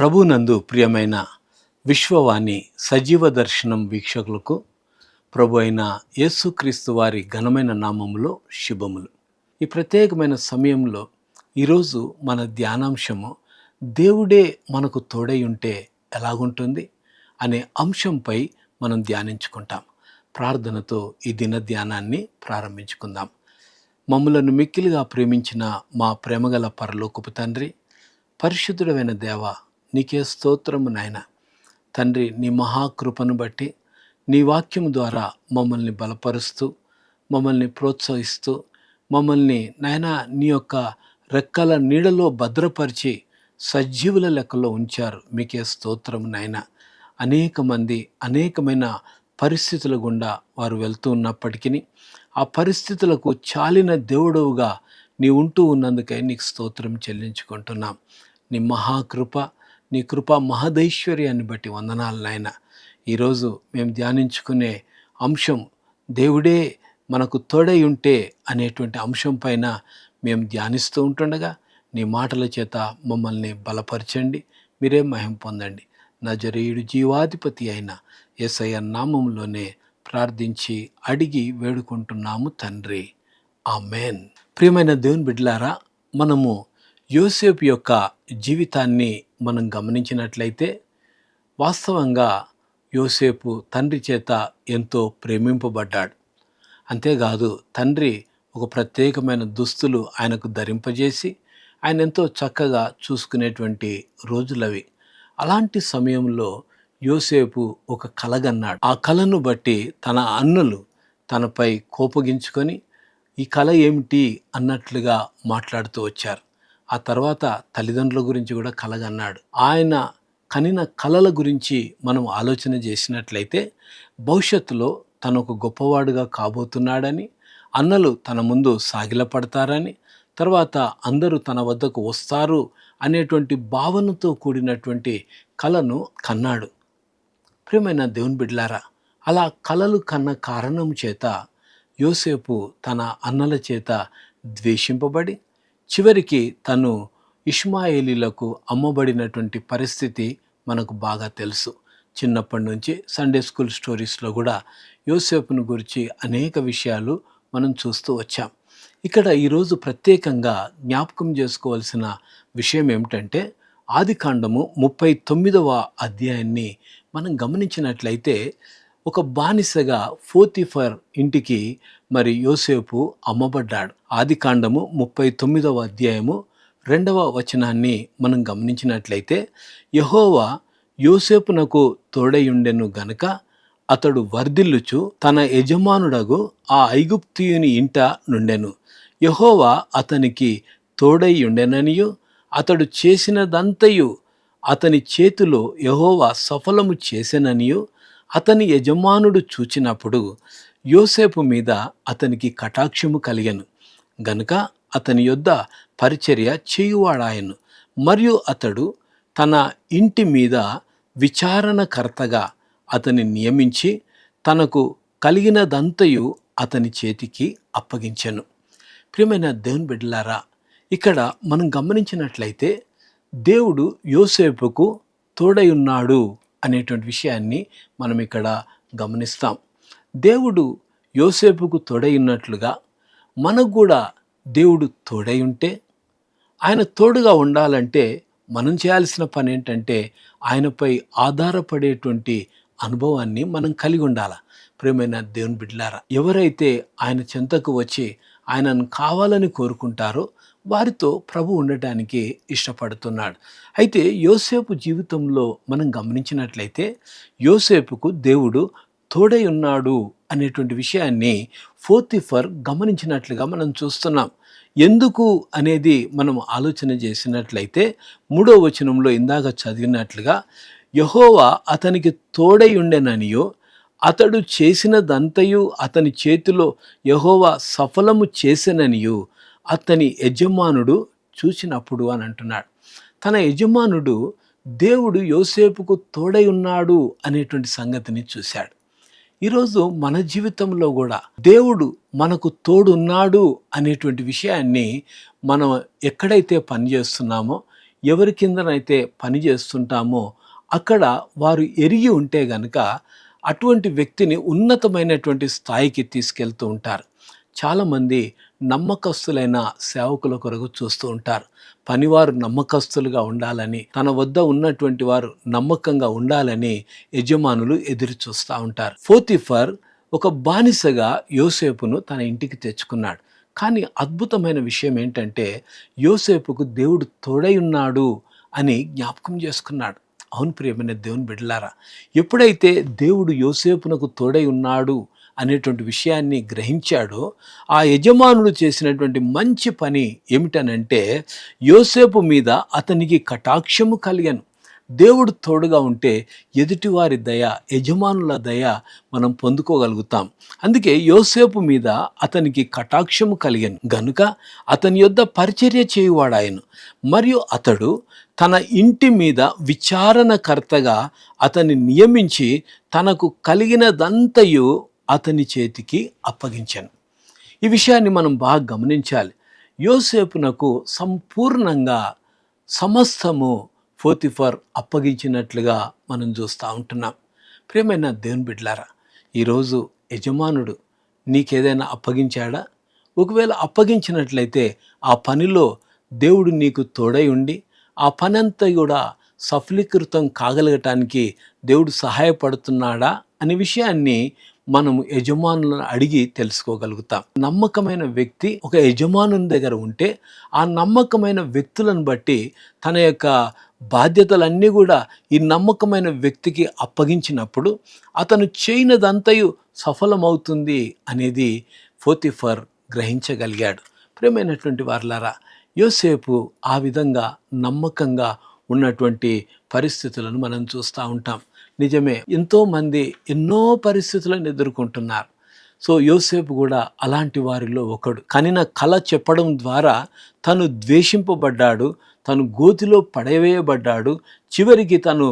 ప్రభునందు ప్రియమైన విశ్వవాణి సజీవ దర్శనం వీక్షకులకు ప్రభు అయిన యేసుక్రీస్తు వారి ఘనమైన నామములో శుభములు. ఈ ప్రత్యేకమైన సమయంలో ఈరోజు మన ధ్యానాంశము దేవుడే మనకు తోడై ఉంటే ఎలాగుంటుంది అనే అంశంపై మనం ధ్యానించుకుంటాం. ప్రార్థనతో ఈ దిన ధ్యానాన్ని ప్రారంభించుకుందాం. మమ్మలను మిక్కిలిగా ప్రేమించిన మా ప్రేమగల పరలోకపు తండ్రి పరిశుద్ధుడమైన దేవ నీకే స్తోత్రము నాయన. తండ్రి నీ మహాకృపను బట్టి నీ వాక్యం ద్వారా మమ్మల్ని బలపరుస్తూ మమ్మల్ని ప్రోత్సహిస్తూ మమ్మల్ని నాయన నీ యొక్క రెక్కల నీడలో భద్రపరిచి సజీవుల లెక్కలో ఉంచారు. మీకే స్తోత్రం నాయన. అనేక మంది అనేకమైన పరిస్థితుల గుండా వారు వెళ్తూ ఉన్నప్పటికీ ఆ పరిస్థితులకు చాలిన దేవుడవుగా నీ ఉంటూ ఉన్నందుకై నీకు స్తోత్రం చెల్లించుకుంటున్నాం. నీ మహాకృప నీ కృపా మహదైశ్వర్యాన్ని బట్టి వందనాలు నాయన. ఈరోజు మేము ధ్యానించుకునే అంశం దేవుడే మనకు తోడై ఉంటే అనేటువంటి అంశం పైన మేము ధ్యానిస్తూ ఉంటుండగా నీ మాటల చేత మమ్మల్ని బలపరచండి మీరే మహిం పొందండి. నజరేయుడు జీవాధిపతి అయిన ఎస్ఐ నామంలోనే ప్రార్థించి అడిగి వేడుకుంటున్నాము తండ్రి. ఆమెన్. ప్రియమైన దేవుని బిడ్లారా మనము యోసేపు యొక్క జీవితాన్ని మనం గమనించినట్లయితే వాస్తవంగా యోసేపు తండ్రి చేత ఎంతో ప్రేమింపబడ్డాడు. అంతేకాదు తండ్రి ఒక ప్రత్యేకమైన దుస్తులు ఆయనకు ధరింపజేసి ఆయన ఎంతో చక్కగా చూసుకునేటువంటి రోజులవి. అలాంటి సమయంలో యోసేపు ఒక కలగన్నాడు. ఆ కళను బట్టి తన అన్నులు తనపై కోపగించుకొని ఈ కళ ఏమిటి? అన్నట్లుగా మాట్లాడుతూ వచ్చారు. ఆ తర్వాత తల్లిదండ్రుల గురించి కూడా కలగన్నాడు. ఆయన కనిన కళల గురించి మనం ఆలోచన చేసినట్లయితే భవిష్యత్తులో తను ఒక గొప్పవాడుగా కాబోతున్నాడని అన్నలు తన ముందు సాగిలపడతారని తర్వాత అందరూ తన వద్దకు వస్తారు అనేటువంటి భావనతో కూడినటువంటి కళను కన్నాడు. ప్రియమైన దేవుని బిడ్లారా అలా కలలు కన్న కారణం చేత యోసేపు తన అన్నల చేత ద్వేషింపబడి చివరికి తను ఇష్మాయేలీలకు అమ్మబడినటువంటి పరిస్థితి మనకు బాగా తెలుసు. చిన్నప్పటి నుంచి సండే స్కూల్ స్టోరీస్లో కూడా యోసేపును గురించి అనేక విషయాలు మనం చూస్తూ వచ్చాం. ఇక్కడ ఈరోజు ప్రత్యేకంగా జ్ఞాపకం చేసుకోవాల్సిన విషయం ఏమిటంటే ఆది కాండము ముప్పై తొమ్మిదవ అధ్యాయాన్ని మనం గమనించినట్లయితే ఒక బానిసగా ఫోతిఫర్ ఇంటికి మరి యోసేపు అమ్మబడ్డాడు. ఆది కాండము ముప్పై తొమ్మిదవ అధ్యాయము రెండవ వచనాన్ని మనం గమనించినట్లయితే యహోవా యోసేపునకు తోడయుండెను గనక అతడు వర్ధిల్లుచు తన యజమానుడగు ఆ ఐగుప్తియుని ఇంట నుండెను. యహోవా అతనికి తోడై ఉండెననియు అతడు చేసినదంతయు అతని చేతిలో యహోవా సఫలము చేసెననియు అతని యజమానుడు చూచినప్పుడు యోసేపు మీద అతనికి కటాక్షము కలిగను. గనుక అతని యొద్ద పరిచర్య చేయువాడాయను. మరియు అతడు తన ఇంటి మీద విచారణకర్తగా అతని నియమించి తనకు కలిగినదంతయు అతని చేతికి అప్పగించెను. ప్రియమైన దేవుని బిడ్డలారా ఇక్కడ మనం గమనించినట్లయితే దేవుడు యోసేపుకు తోడై ఉన్నాడు. అనేటువంటి విషయాన్ని మనం ఇక్కడ గమనిస్తాం. దేవుడు యోసేపుకు తోడై ఉన్నట్లుగా మనకు కూడా దేవుడు తోడై ఉంటే ఆయన తోడుగా ఉండాలంటే మనం చేయాల్సిన పని ఏంటంటే ఆయనపై ఆధారపడేటువంటి అనుభవాన్ని మనం కలిగి ఉండాలి. ప్రేమైన దేవుని బిడ్డలారా ఎవరైతే ఆయన చెంతకు వచ్చి ఆయనను కావాలని కోరుకుంటారో వారితో ప్రభు ఉండటానికి ఇష్టపడుతున్నాడు. అయితే యోసేపు జీవితంలో మనం గమనించినట్లయితే యోసేపుకు దేవుడు తోడై ఉన్నాడు అనేటువంటి విషయాన్ని ఫోర్తిఫర్ గమనించినట్లుగా మనం చూస్తున్నాం. ఎందుకు అనేది మనం ఆలోచన చేసినట్లయితే మూడో వచనంలో ఇందాక చదివినట్లుగా యహోవా అతనికి తోడై ఉండెననియో అతడు చేసినదంతయు అతని చేతిలో యహోవా సఫలము చేసెననియు అతని యజమానుడు చూసినప్పుడు అని అంటున్నాడు. తన యజమానుడు దేవుడు యోసేపుకు తోడై ఉన్నాడు అనేటువంటి సంగతిని చూశాడు. ఈరోజు మన జీవితంలో కూడా దేవుడు మనకు తోడున్నాడు అనేటువంటి విషయాన్ని మనం ఎక్కడైతే పనిచేస్తున్నామో ఎవరి కిందనైతే పని చేస్తుంటామో అక్కడ వారు ఎరిగి ఉంటే గనక అటువంటి వ్యక్తిని ఉన్నతమైనటువంటి స్థాయికి తీసుకెళ్తూ ఉంటారు. చాలామంది నమ్మకస్తులైన సేవకుల కొరకు చూస్తూ ఉంటారు. పనివారు నమ్మకస్తులుగా ఉండాలని తన వద్ద ఉన్నటువంటి వారు నమ్మకంగా ఉండాలని యజమానులు ఎదురు చూస్తూ ఉంటారు. ఫోతిఫర్ ఒక బానిసగా యోసేపును తన ఇంటికి తెచ్చుకున్నాడు. కానీ అద్భుతమైన విషయం ఏంటంటే యోసేపుకు దేవుడు తోడై ఉన్నాడు అని జ్ఞాపకం చేసుకున్నాడు. అవును ప్రియమైన దేవుని బిడ్డలారా ఎప్పుడైతే దేవుడు యోసేపునకు తోడై ఉన్నాడు అనేటువంటి విషయాన్ని గ్రహించాడో ఆ యజమానుడు చేసినటువంటి మంచి పని ఏమిటనంటే యోసేపు మీద అతనికి కటాక్షము కలిగను. దేవుడు తోడుగా ఉంటే ఎదుటివారి దయ యజమానుల దయ మనం పొందుకోగలుగుతాం. అందుకే యోసేపు మీద అతనికి కటాక్షము కలిగాను. గనుక అతని యొద్ద పరిచర్య చేయువాడాయను. మరియు అతడు తన ఇంటి మీద విచారణకర్తగా అతన్ని నియమించి తనకు కలిగినదంతయు అతని చేతికి అప్పగించాను. ఈ విషయాన్ని మనం బాగా గమనించాలి. యోసేపునకు సంపూర్ణంగా సమస్తము ఫోతిఫర్ అప్పగించినట్లుగా మనం చూస్తూ ఉంటున్నాం. ప్రేమైన దేవుని బిడ్లారా ఈరోజు యజమానుడు నీకేదైనా అప్పగించాడా? ఒకవేళ అప్పగించినట్లయితే ఆ పనిలో దేవుడు నీకు తోడై ఉండి ఆ పని అంతా కూడా సఫలీకృతం కాగలగటానికి దేవుడు సహాయపడుతున్నాడా? అనే విషయాన్ని మనం యజమానులను అడిగి తెలుసుకోగలుగుతాం. నమ్మకమైన వ్యక్తి ఒక యజమానుని దగ్గర ఉంటే ఆ నమ్మకమైన వ్యక్తులను బట్టి తన యొక్క బాధ్యతలన్నీ కూడా ఈ నమ్మకమైన వ్యక్తికి అప్పగించినప్పుడు అతను చేయనదంతయు సఫలమవుతుంది అనేది ఫోతిఫర్ గ్రహించగలిగాడు. ప్రేమైనటువంటి వారులారా యోసేపు ఆ విధంగా నమ్మకంగా ఉన్నటువంటి పరిస్థితులను మనం చూస్తూ ఉంటాం. నిజమే. ఎంతోమంది ఎన్నో పరిస్థితులను ఎదుర్కొంటున్నారు. సో యోసేపు కూడా అలాంటి వారిలో ఒకడు. కనిన కళ చెప్పడం ద్వారా తను ద్వేషింపబడ్డాడు తను గోతిలో పడవేయబడ్డాడు చివరికి తను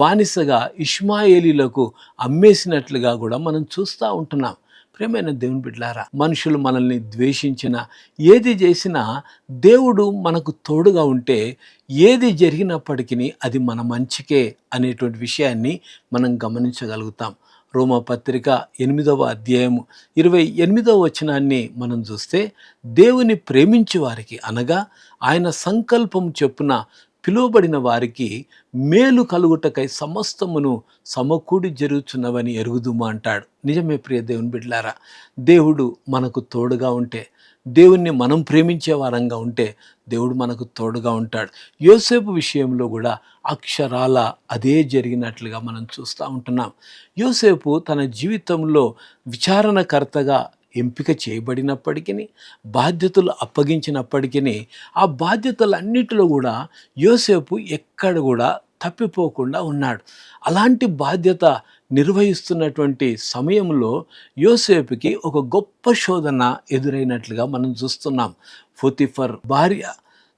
బానిసగా ఇష్మాయేలీలకు అమ్మేసినట్లుగా కూడా మనం చూస్తూ ఉంటున్నాం. ప్రేమైన దేవుని బిడ్లారా మనుషులు మనల్ని ద్వేషించిన ఏది చేసినా దేవుడు మనకు తోడుగా ఉంటే ఏది జరిగినప్పటికీ అది మన మంచికే అనేటువంటి విషయాన్ని మనం గమనించగలుగుతాం. రోమపత్రిక ఎనిమిదవ అధ్యాయము ఇరవై ఎనిమిదవ వచనాన్ని మనం చూస్తే దేవుని ప్రేమించే వారికి అనగా ఆయన సంకల్పం చెప్పున పిలువబడిన వారికి మేలు కలుగుటకై సమస్తమును సమకూడి జరుగుచున్నవని ఎరుగుదుమా అంటాడు. నిజమే ప్రియ దేవుని బిడ్లారా దేవుడు మనకు తోడుగా ఉంటే దేవుణ్ణి మనం ప్రేమించే వారంగా ఉంటే దేవుడు మనకు తోడుగా ఉంటాడు. యోసేపు విషయంలో కూడా అక్షరాల అదే జరిగినట్లుగా మనం చూస్తూ ఉంటున్నాం. యోసేపు తన జీవితంలో విచారణకర్తగా ఎంపిక చేయబడినప్పటికీ బాధ్యతలు అప్పగించినప్పటికీ ఆ బాధ్యతలన్నిటిలో కూడా యోసేపు ఎక్కడ కూడా తప్పిపోకుండా ఉన్నాడు. అలాంటి బాధ్యత నిర్వహిస్తున్నటువంటి సమయంలో యోసేపుకి ఒక గొప్ప శోధన ఎదురైనట్లుగా మనం చూస్తున్నాం. ఫోతిఫర్ భార్య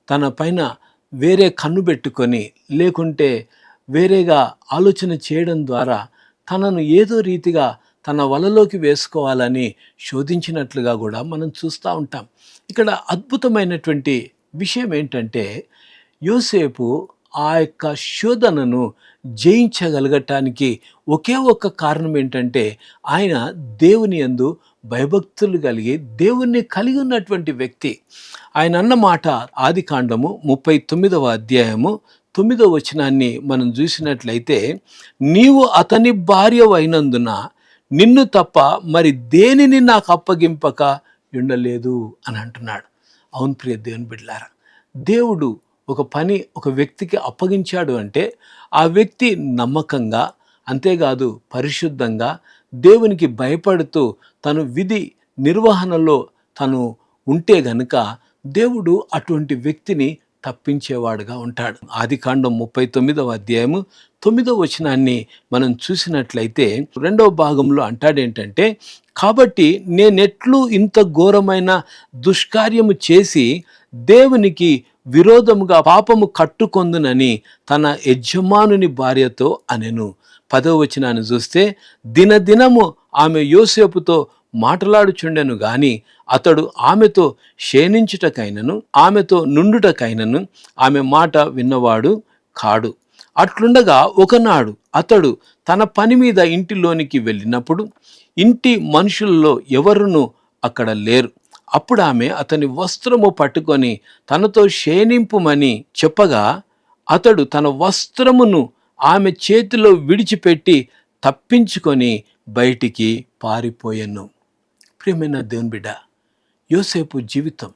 తన పైన వేరే కన్ను పెట్టుకొని లేకుంటే వేరేగా ఆలోచన చేయడం ద్వారా తనను ఏదో రీతిగా తన వలలోకి వేసుకోవాలని శోధించినట్లుగా కూడా మనం చూస్తూ ఉంటాం. ఇక్కడ అద్భుతమైనటువంటి విషయం ఏంటంటే యోసేపు ఆ యొక్క శోధనను జయించగలగటానికి ఒకే ఒక్క కారణం ఏంటంటే ఆయన దేవుని ఎందు భయభక్తులు కలిగి దేవుణ్ణి కలిగి ఉన్నటువంటి వ్యక్తి. ఆయన అన్న మాట ఆది కాండము ముప్పై తొమ్మిదవ అధ్యాయము తొమ్మిదవ వచనాన్ని మనం చూసినట్లయితే నీవు అతని భార్య అయినందున నిన్ను తప్ప మరి దేనిని నాకు అప్పగింపక ఉండలేదు అని అంటున్నాడు. అవును ప్రియ దేవుని బిడ్లారా దేవుడు ఒక పని ఒక వ్యక్తికి అప్పగించాడు అంటే ఆ వ్యక్తి నమ్మకంగా అంతేకాదు పరిశుద్ధంగా దేవునికి భయపడుతూ తను విధి నిర్వహణలో తను ఉంటే గనుక దేవుడు అటువంటి వ్యక్తిని తప్పించేవాడుగా ఉంటాడు. ఆది కాండం ముప్పై తొమ్మిదవ అధ్యాయము తొమ్మిదవ వచనాన్ని మనం చూసినట్లయితే రెండవ భాగంలో అంటాడేంటంటే కాబట్టి నేనెట్లు ఇంత ఘోరమైన దుష్కార్యము చేసి దేవునికి విరోధముగా పాపము కట్టుకొందునని తన యజమానుని భార్యతో అనెను. పదో వచనాన్ని చూస్తే దినదినము ఆమె యోసేపుతో మాట్లాడుచుండెను గాని అతడు ఆమెతో క్షేణించుటకైనను ఆమెతో నుండుటకైనను ఆమె మాట విన్నవాడు కాడు. అట్లుండగా ఒకనాడు అతడు తన పని మీద ఇంటిలోనికి వెళ్ళినప్పుడు ఇంటి మనుషుల్లో ఎవరును అక్కడ లేరు. అప్పుడు ఆమె అతని వస్త్రము పట్టుకొని తనతో క్షేణింపుమని చెప్పగా అతడు తన వస్త్రమును ఆమె చేతిలో విడిచిపెట్టి తప్పించుకొని బయటికి పారిపోయాను. ప్రియమైన దేవుని బిడ్డ యోసేపు జీవితం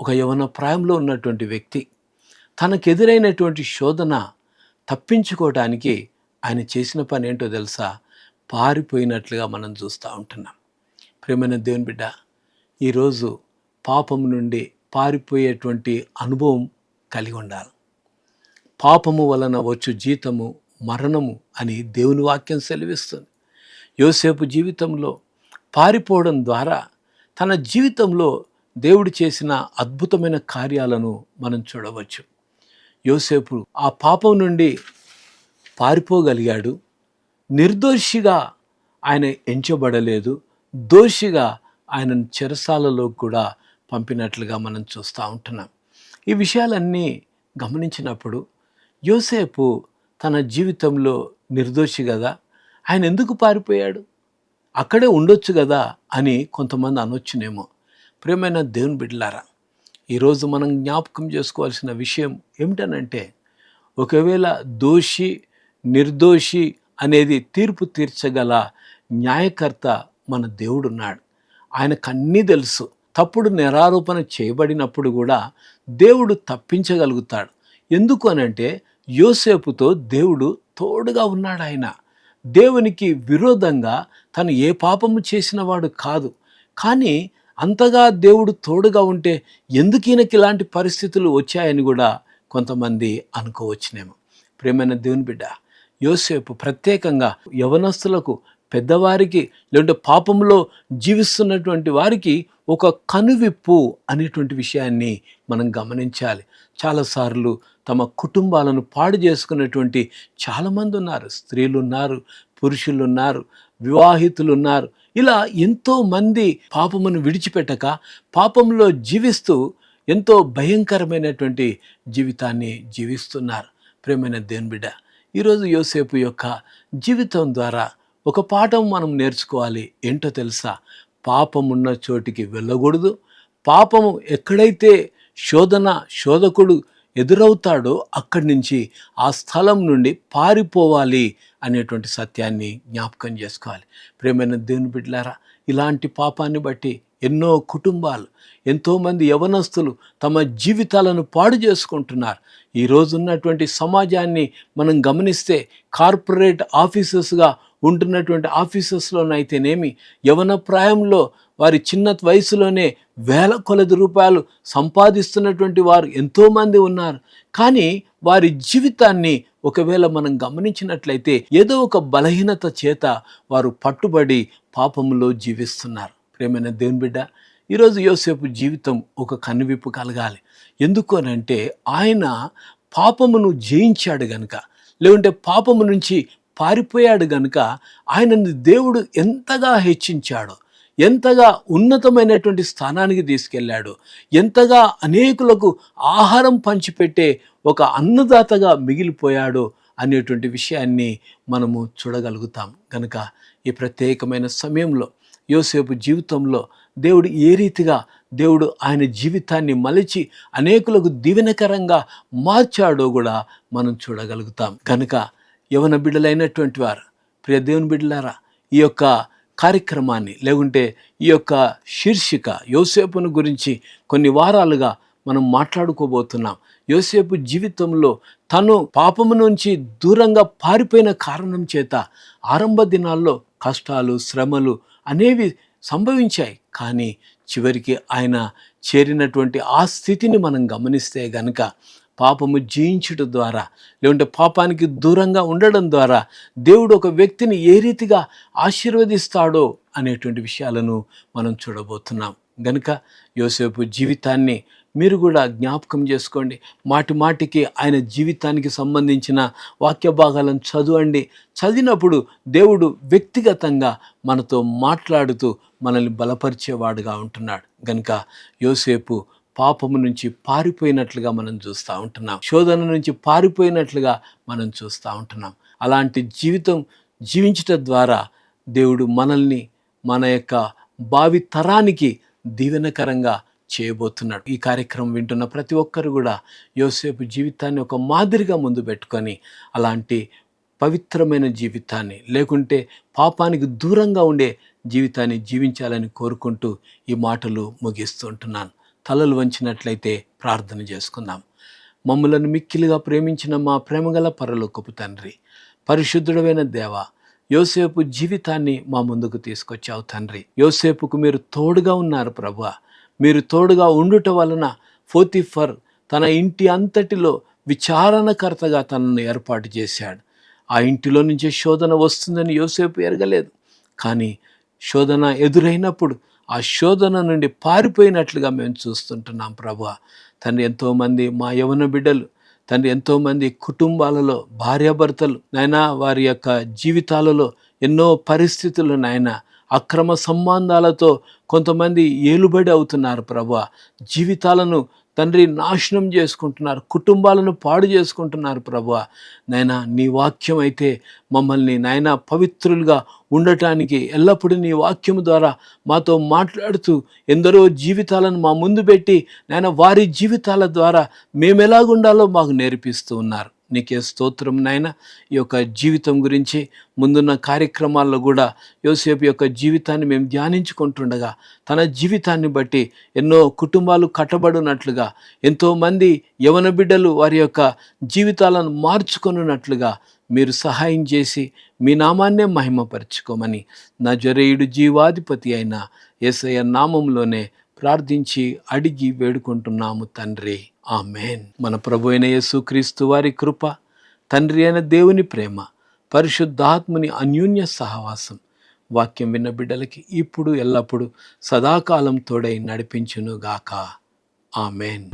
ఒక యవన ప్రాయంలో ఉన్నటువంటి వ్యక్తి. తనకెదురైనటువంటి శోధన తప్పించుకోవడానికి ఆయన చేసిన పని ఏంటో తెలుసా? పారిపోయినట్లుగా మనం చూస్తూ ఉంటున్నాం. ప్రేమైన దేవుని బిడ్డ ఈరోజు పాపం నుండి పారిపోయేటువంటి అనుభవం కలిగి ఉండాలి. పాపము వలన వచ్చు జీతము మరణము అని దేవుని వాక్యం సెలవిస్తుంది. యోసేపు జీవితంలో పారిపోవడం ద్వారా తన జీవితంలో దేవుడు చేసిన అద్భుతమైన కార్యాలను మనం చూడవచ్చు. యోసేపు ఆ పాపం నుండి పారిపోగలిగాడు. నిర్దోషిగా ఆయన ఎంచబడలేదు. దోషిగా ఆయనను చెరసాలలో కూడా పంపినట్లుగా మనం చూస్తూ ఉంటున్నాం. ఈ విషయాలన్నీ గమనించినప్పుడు యోసేపు తన జీవితంలో నిర్దోషి కదా ఆయన ఎందుకు పారిపోయాడు? అక్కడే ఉండొచ్చు కదా అని కొంతమంది అనొచ్చునేమో. ప్రేమైన దేవుని బిడ్డలారా ఈరోజు మనం జ్ఞాపకం చేసుకోవాల్సిన విషయం ఏమిటనంటే ఒకవేళ దోషి నిర్దోషి అనేది తీర్పు తీర్చగల న్యాయకర్త మన దేవుడున్నాడు. ఆయనకు అన్నీ తెలుసు. తప్పుడు నిరారోపణ చేయబడినప్పుడు కూడా దేవుడు తప్పించగలుగుతాడు. ఎందుకు అనంటే యోసేపుతో దేవుడు తోడుగా ఉన్నాడు ఆయన. దేవునికి విరోధంగా తను ఏ పాపము చేసిన వాడు కాదు. కానీ అంతగా దేవుడు తోడుగా ఉంటే ఎందుకు ఈయనకి ఇలాంటి పరిస్థితులు వచ్చాయని కూడా కొంతమంది అనుకోవచ్చునేమో. ప్రేమైన దేవుని బిడ్డ యోసేపు ప్రత్యేకంగా యవనస్తులకు పెద్దవారికి లేదంటే పాపంలో జీవిస్తున్నటువంటి వారికి ఒక కనువిప్పు అనేటువంటి విషయాన్ని మనం గమనించాలి. చాలాసార్లు తమ కుటుంబాలను పాడు చేసుకున్నటువంటి చాలామంది ఉన్నారు. స్త్రీలు ఉన్నారు పురుషులు ఉన్నారు వివాహితులు ఉన్నారు. ఇలా ఎంతో మంది పాపమును విడిచిపెట్టక పాపంలో జీవిస్తూ ఎంతో భయంకరమైనటువంటి జీవితాన్ని జీవిస్తున్నారు. ప్రేమైన దేవుని బిడ్డ ఈరోజు యోసేపు యొక్క జీవితం ద్వారా ఒక పాఠం మనం నేర్చుకోవాలి. ఏంటో తెలుసా? పాపమున్న చోటికి వెళ్ళకూడదు. పాపము ఎక్కడైతే శోధన శోధకుడు ఎదురవుతాడో అక్కడి నుంచి ఆ స్థలం నుండి పారిపోవాలి అనేటువంటి సత్యాన్ని జ్ఞాపకం చేసుకోవాలి. ప్రేమైన దేవుని బిడ్డలారా ఇలాంటి పాపాన్ని బట్టి ఎన్నో కుటుంబాలు ఎంతోమంది యవనస్తులు తమ జీవితాలను పాడు చేసుకుంటున్నారు. ఈ రోజున్నటువంటి సమాజాన్ని మనం గమనిస్తే కార్పొరేట్ ఆఫీసెస్గా ఉంటున్నటువంటి ఆఫీసెస్లోనైతేనేమి యవన ప్రాయంలో వారి చిన్న వయసులోనే వేల కొలది రూపాయలు సంపాదిస్తున్నటువంటి వారు ఎంతోమంది ఉన్నారు. కానీ వారి జీవితాన్ని ఒకవేళ మనం గమనించినట్లయితే ఏదో ఒక బలహీనత చేత వారు పట్టుబడి పాపంలో జీవిస్తున్నారు. ప్రేమైన దేవుని బిడ్డ ఈరోజు యోసేపు జీవితం ఒక కన్నువిప్పు కలగాలి. ఎందుకనంటే ఆయన పాపమును జయించాడు గనుక. లేకుంటే పాపము నుంచి పారిపోయాడు గనుక ఆయనని దేవుడు ఎంతగా హెచ్చించాడో ఎంతగా ఉన్నతమైనటువంటి స్థానానికి తీసుకెళ్ళాడు ఎంతగా అనేకులకు ఆహారం పంచిపెట్టే ఒక అన్నదాతగా మిగిలిపోయాడో అనేటువంటి విషయాన్ని మనము చూడగలుగుతాం. కనుక ఈ ప్రత్యేకమైన సమయంలో యోసేపు జీవితంలో దేవుడు ఏ రీతిగా దేవుడు ఆయన జీవితాన్ని మలిచి అనేకులకు దీవెనకరంగా మార్చాడో కూడా మనం చూడగలుగుతాం. కనుక యవన బిడ్డలైనటువంటి వారు. ప్రియ దేవుని బిడ్డలారా ఈ యొక్క కార్యక్రమాన్ని లేకుంటే ఈ యొక్క శీర్షిక యోసేపును గురించి కొన్ని వారాలుగా మనం మాట్లాడుకోబోతున్నాం. యోసేపు జీవితంలో తను పాపము నుంచి దూరంగా పారిపోయిన కారణం చేత ఆరంభ దినాల్లో కష్టాలు శ్రమలు అనేవి సంభవించాయి. కానీ చివరికి ఆయన చేరినటువంటి ఆ స్థితిని మనం గమనిస్తే గనక పాపము జయించుట ద్వారా లేకుంటే పాపానికి దూరంగా ఉండడం ద్వారా దేవుడు ఒక వ్యక్తిని ఏ రీతిగా ఆశీర్వదిస్తాడో అనేటువంటి విషయాలను మనం చూడబోతున్నాం. గనుక యోసేపు జీవితాన్ని మీరు కూడా జ్ఞాపకం చేసుకోండి. మాటి మాటికి ఆయన జీవితానికి సంబంధించిన వాక్య భాగాలను చదవండి. చదివినప్పుడు దేవుడు వ్యక్తిగతంగా మనతో మాట్లాడుతూ మనల్ని బలపరిచేవాడుగా ఉంటున్నాడు. గనుక యోసేపు పాపము నుంచి పారిపోయినట్లుగా మనం చూస్తూ ఉంటున్నాం. శోధన నుంచి పారిపోయినట్లుగా మనం చూస్తూ ఉంటున్నాం. అలాంటి జీవితం జీవించటం ద్వారా దేవుడు మనల్ని మన యొక్క భావి తరానికి దీవెనకరంగా చేయబోతున్నాడు. ఈ కార్యక్రమం వింటున్న ప్రతి ఒక్కరు కూడా యోసేపు జీవితాన్ని ఒక మాదిరిగా ముందు పెట్టుకొని అలాంటి పవిత్రమైన జీవితాన్ని లేకుంటే పాపానికి దూరంగా ఉండే జీవితాన్ని జీవించాలని కోరుకుంటూ ఈ మాటలు ముగిస్తుంటున్నాను తలలు వంచినట్లయితే ప్రార్థన చేసుకుందాం. మమ్మలను మిక్కిలిగా ప్రేమించిన మా ప్రేమగల పరలోకపు తండ్రి పరిశుద్ధుడమైన దేవ యోసేపు జీవితాన్ని మా ముందుకు తీసుకొచ్చావు తండ్రి. యోసేపుకు మీరు తోడుగా ఉన్నారు ప్రభు. మీరు తోడుగా ఉండుట వలన ఫోతిఫర్ తన ఇంటి అంతటిలో విచారణకర్తగా తనను ఏర్పాటు చేశాడు. ఆ ఇంటిలో నుంచే శోధన వస్తుందని యోసేపు ఎరగలేదు. కానీ శోధన ఎదురైనప్పుడు ఆ శోధన నుండి పారిపోయినట్లుగా మేము చూస్తుంటున్నాం ప్రభు. తండ్రి ఎంతోమంది మా యవన బిడ్డలు తండ్రి ఎంతోమంది కుటుంబాలలో భార్యాభర్తలు నాయన వారి యొక్క జీవితాలలో ఎన్నో పరిస్థితులు నాయన అక్రమ సంబంధాలతో కొంతమంది ఏలుబడి అవుతున్నారు ప్రభు. జీవితాలను తండ్రి నాశనం చేసుకుంటున్నారు కుటుంబాలను పాడు చేసుకుంటున్నారు ప్రభు. నాయన నీ వాక్యం అయితే మమ్మల్ని నాయన పవిత్రులుగా ఉండటానికి ఎల్లప్పుడూ నీ వాక్యం ద్వారా మాతో మాట్లాడుతూ ఎందరో జీవితాలను మా ముందు పెట్టి నాయన వారి జీవితాల ద్వారా మేము ఎలాగుండాలో మాకు నేర్పిస్తూ ఉన్నారు. నీకే స్తోత్రం నాయన. ఈ యొక్క జీవితం గురించి ముందున్న కార్యక్రమాల్లో కూడా యోసేపు యొక్క జీవితాన్ని మేము ధ్యానించుకుంటుండగా తన జీవితాన్ని బట్టి ఎన్నో కుటుంబాలు కట్టబడినట్లుగా ఎంతోమంది యవన బిడ్డలు వారి యొక్క జీవితాలను మార్చుకొనున్నట్లుగా మీరు సహాయం చేసి మీ నామాన్నే మహిమపరచుకోమని. నా జరేయుడు జీవాధిపతి అయిన యేసయ్య నామంలోనే ప్రార్థించి అడిగి వేడుకుంటున్నాము తండ్రి. ఆ మేన్ మన ప్రభు అయిన యేసుక్రీస్తు వారి కృప తండ్రి అయిన దేవుని ప్రేమ పరిశుద్ధాత్ముని అన్యోన్య సహవాసం వాక్యం విన్న బిడ్డలకి ఇప్పుడు ఎల్లప్పుడూ సదాకాలం తోడై నడిపించునుగాక. ఆమెన్.